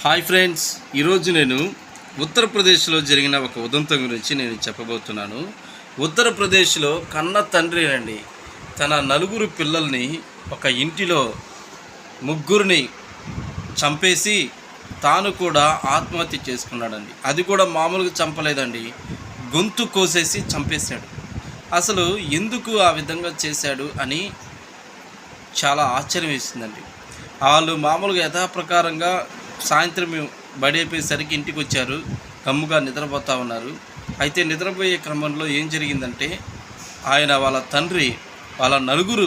Hi friends ఈరోజు నేను ఉత్తరప్రదేశ్లో జరిగిన ఒక ఉదంతం గురించి నేను చెప్పబోతున్నాను. ఉత్తరప్రదేశ్లో కన్న తండ్రి అండి తన నలుగురు పిల్లల్ని ఒక ఇంటిలో ముగ్గురిని చంపేసి తాను కూడా ఆత్మహత్య చేసుకున్నాడండి. అది కూడా మామూలుగా చంపలేదండి గొంతు కోసేసి చంపేశాడు. అసలు ఎందుకు ఆ విధంగా చేశాడు అని చాలా ఆశ్చర్యం వేసిందండి. వాళ్ళు మామూలుగా యథాప్రకారంగా సాయంత్రం బడి అయిపోయేసరికి ఇంటికి వచ్చారు కమ్ముగా నిద్రపోతూ ఉన్నారు. అయితే నిద్రపోయే క్రమంలో ఏం జరిగిందంటే ఆయన వాళ్ళ తండ్రి వాళ్ళ నలుగురు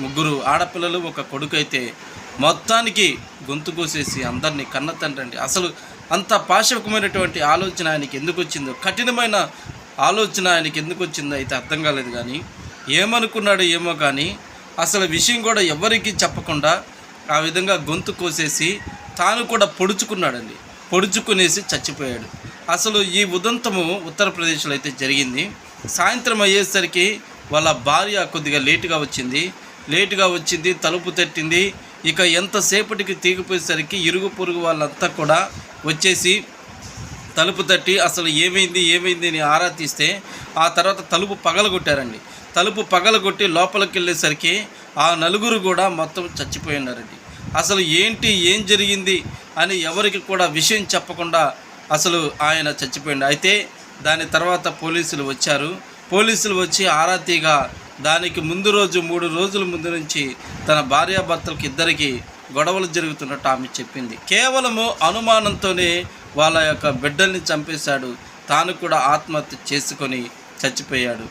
ముగ్గురు ఆడపిల్లలు ఒక కొడుకు అయితే మొత్తానికి గొంతు కోసేసి అందరినీ కన్న తండ్రి అండి. అసలు అంత పాశవకమైనటువంటి ఆలోచన ఆయనకి ఎందుకు వచ్చిందో కఠినమైన ఆలోచన ఆయనకి ఎందుకు వచ్చిందో అయితే అర్థం కాలేదు కానీ ఏమనుకున్నాడో ఏమో కానీ అసలు విషయం కూడా ఎవరికి చెప్పకుండా ఆ విధంగా గొంతు కోసేసి తాను కూడా పొడుచుకున్నాడండి. పొడుచుకునేసి చచ్చిపోయాడు. అసలు ఈ ఉదంతము ఉత్తరప్రదేశ్లో అయితే జరిగింది. సాయంత్రం అయ్యేసరికి వాళ్ళ భార్య కొద్దిగా లేటుగా వచ్చింది. లేటుగా వచ్చింది తలుపు తట్టింది. ఇక ఎంతసేపటికి తీగిపోయేసరికి ఇరుగు పొరుగు వాళ్ళంతా కూడా వచ్చేసి తలుపు తట్టి అసలు ఏమైంది ఏమైంది అని ఆరా తీస్తే ఆ తర్వాత తలుపు పగలగొట్టారండి. తలుపు పగలగొట్టి లోపలికి వెళ్ళేసరికి ఆ నలుగురు కూడా మొత్తం చచ్చిపోయి ఉన్నారండి. అసలు ఏంటి ఏం జరిగింది అని ఎవరికి కూడా విషయం చెప్పకుండా అసలు ఆయన చచ్చిపోయింది అయితే దాని తర్వాత పోలీసులు వచ్చారు. పోలీసులు వచ్చి ఆరాతీగా దానికి ముందు రోజు మూడు రోజుల ముందు నుంచి తన భార్యాభర్తలకు ఇద్దరికి గొడవలు జరుగుతున్నట్టు ఆమె చెప్పింది. కేవలము అనుమానంతోనే వాళ్ళ యొక్క బిడ్డల్ని చంపేశాడు. తాను కూడా ఆత్మహత్య చేసుకొని చచ్చిపోయాడు.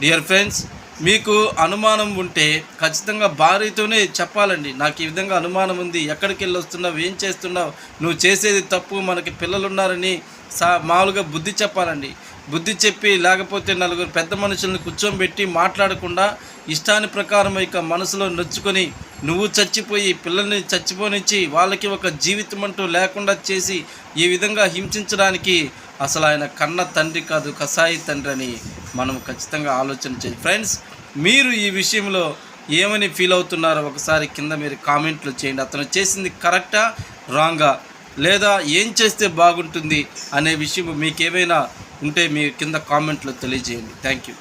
డియర్ ఫ్రెండ్స్ మీకు అనుమానం ఉంటే ఖచ్చితంగా భార్యతోనే చెప్పాలండి. నాకు ఈ విధంగా అనుమానం ఉంది. ఎక్కడికి వెళ్ళి వస్తున్నావు? ఏం చేస్తున్నావు? నువ్వు చేసేది తప్పు. మనకి పిల్లలు ఉన్నారని సా మామూలుగా బుద్ధి చెప్పాలండి. బుద్ధి చెప్పి లేకపోతే నలుగురు పెద్ద మనుషులను కూర్చోబెట్టి మాట్లాడకుండా ఇష్టాని ప్రకారం ఇక మనసులో నొచ్చుకొని నువ్వు చచ్చిపోయి పిల్లల్ని చచ్చిపోనిచ్చి వాళ్ళకి ఒక జీవితం అంటూ లేకుండా చేసి ఈ విధంగా హింసించడానికి అసలు ఆయన కన్న తండ్రి కాదు కసాయి తండ్రి అని మనం ఖచ్చితంగా ఆలోచన చేయాలి. ఫ్రెండ్స్ మీరు ఈ విషయంలో ఏమని ఫీల్ అవుతున్నారో ఒకసారి కింద మీరు కామెంట్లు చేయండి. అతను చేసింది కరెక్టా? రాంగా. లేదా ఏం చేస్తే బాగుంటుంది అనే విషయం మీకు ఏమైనా ఉంటే మీ కింద కామెంట్లో తెలియజేయండి. Thank you.